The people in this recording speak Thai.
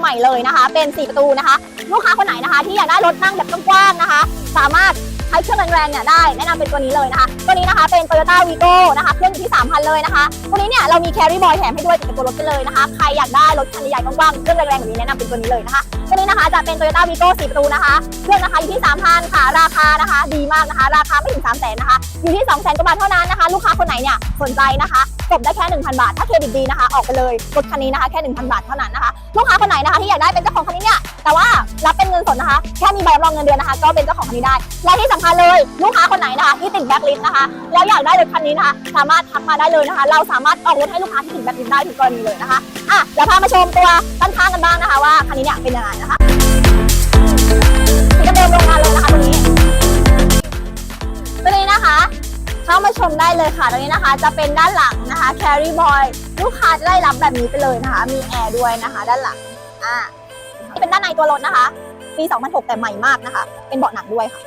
ใหม่เลยนะคะ เป็น 4 ประตูนะคะ ลูกค้าคนไหนนะคะ ที่อยากได้รถนั่งแบบกว้างๆนะคะ สามารถ ช้เครื่องแรงๆเนี่ยได้แนะนำเป็นตัวนี้เลยนะคะตัวนี้นะคะเป็น Toyota Vigo นะคะเครื่องอยู่ที่ 3,000 เลยนะคะตัวนี้เนี่ยเรามี Carry Boy แถมให้ด้วยติดกับตัวรถไปเลยนะคะใครอยากได้รถคันใหญ่ๆกว้างๆเครื่องแรงๆแบบนี้แนะนำเป็นตัวนี้เลยนะคะตัวนี้นะคะจะเป็น Toyota Vigo 4ประตูนะคะเครื่องนะคะอยู่ที่ 3,000 ค่ะ ราคานะคะ ดีมากนะคะ ราคาไม่ถึง 3 0 0 0 0นนะคะอยู่ที่ 2 0 0 0 0 0กว่าบาทเท่านั้นนะคะ ลูกค้าคนไหนเนี่ยสนใจนะคะจบได้แค่ 1,000 บาท ถ้าเครดิตดีนะคะ ออกไปเลยรถคันนี้นะคะแค่ 1,000 บาทเท่านั้นนะคะลูกค้าคนไหน รับเป็นเงินสดนะคะ แค่มีใบรับรองเงินเดือนนะคะ ก็เป็นเจ้าของคันนี้ได้ และที่สำคัญเลยลูกค้าคนไหนนะคะที่ติดแบ็คลิสต์นะคะแล้วอยากได้รถคันนี้นะคะ สามารถทักมาได้เลยนะคะ เราสามารถออกรถให้ลูกค้าที่ติดแบ็คลิสต์ได้ทุกกรณีเลยนะคะอะเดี๋ยวพามาชมตัวด้านข้างกันบ้างนะคะว่าคันนี้เนี่ยเป็นยังไงนะคะที่กระเดิมโรงงานเลยนะคะตัวนี้ตัวนี้นะคะ เข้ามาชมได้เลยค่ะตัวนี้นะคะ จะเป็นด้านหลังนะคะ carry boy ลูกค้าจะได้รับแบบนี้ไปเลยนะคะ มีแอร์ด้วยนะคะ ด้านหลังอ่านี่เป็นด้าน ในตัวรถนะคะ ปี 2006 แต่ใหม่มากนะคะ เป็นเบาะหนังด้วยค่ะ